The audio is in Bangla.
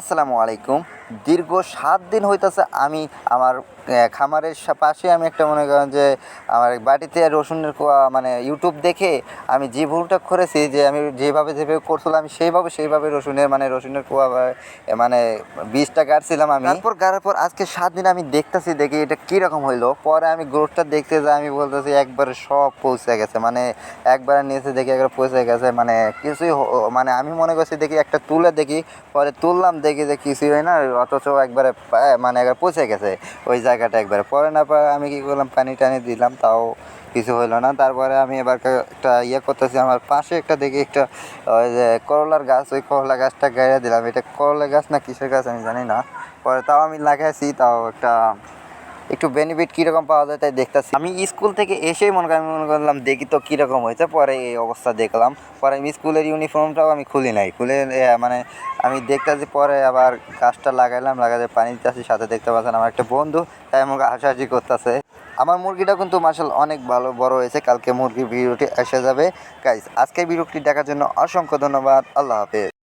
আসসালামু আলাইকুম। দীর্ঘ সাত দিন হইতেছে আমি আমার খামারের পাশে আমি একটা মনে করেন যে আমার বাড়িতে রসুনের মানে ইউটিউব দেখে আমি যে ভুলটা করেছি যে আমি যেভাবে যেভাবে করছিলাম, আমি সেইভাবে সেইভাবে রসুনের মানে রসুনের কোয়া মানে বীজটা গাড়ছিলাম আমি। তারপর গাড়ার পর আজকে সাত দিন আমি দেখতেছি, দেখি এটা কীরকম হইল। পরে আমি গ্রোথটা দেখতে যাই, আমি বলতেছি একবারে সব পৌঁছে গেছে মানে একবারে নিচে দেখি একবার পৌঁছে গেছে মানে কিছুই মানে আমি মনে করছি দেখি একটা তুলে দেখি, পরে তুললাম, দেখি যে কিছুই হয় না অথচ একবারে মানে একবার পচে গেছে। ওই জায়গাটা একবারে। পরে না পরে আমি কী করলাম, পানি টানি দিলাম, তাও কিছু হইল না। তারপরে আমি এবার একটা ইয়ে করতেছি, আমার পাশে একটা দেখি একটা, ওই যে করলার গাছ, ওই করলা গাছটা গাইড়ে দিলাম। এটা করলা গাছ না কিসের গাছ আমি জানি না। পরে তাও আমি লাগাইছি, তাও একটা একটু বেনিফিট কীরকম পাওয়া যায় তাই দেখতেছি। আমি স্কুল থেকে এসেই মনে করি মনে করলাম, দেখি তো কীরকম হয়েছে। পরে এই অবস্থা দেখলাম। পরে আমি স্কুলের ইউনিফর্মটাও আমি খুলি নাই। খুলে মানে আমি দেখতেছি, পরে আবার গাছটা লাগাইলাম লাগাতে পানি দিতেছি, সাথে দেখতে পাচ্ছেন আমার একটা বন্ধু, তাই আমাকে হাসাহাসি করতেছে। আমার মুরগিটা কিন্তু মার্শাল অনেক ভালো, বড় হয়েছে। কালকে মুরগির ভিডিওটি এসে যাবে। গাইস আজকের ভিডিওটি দেখার জন্য অসংখ্য ধন্যবাদ। আল্লাহ হাফেজ।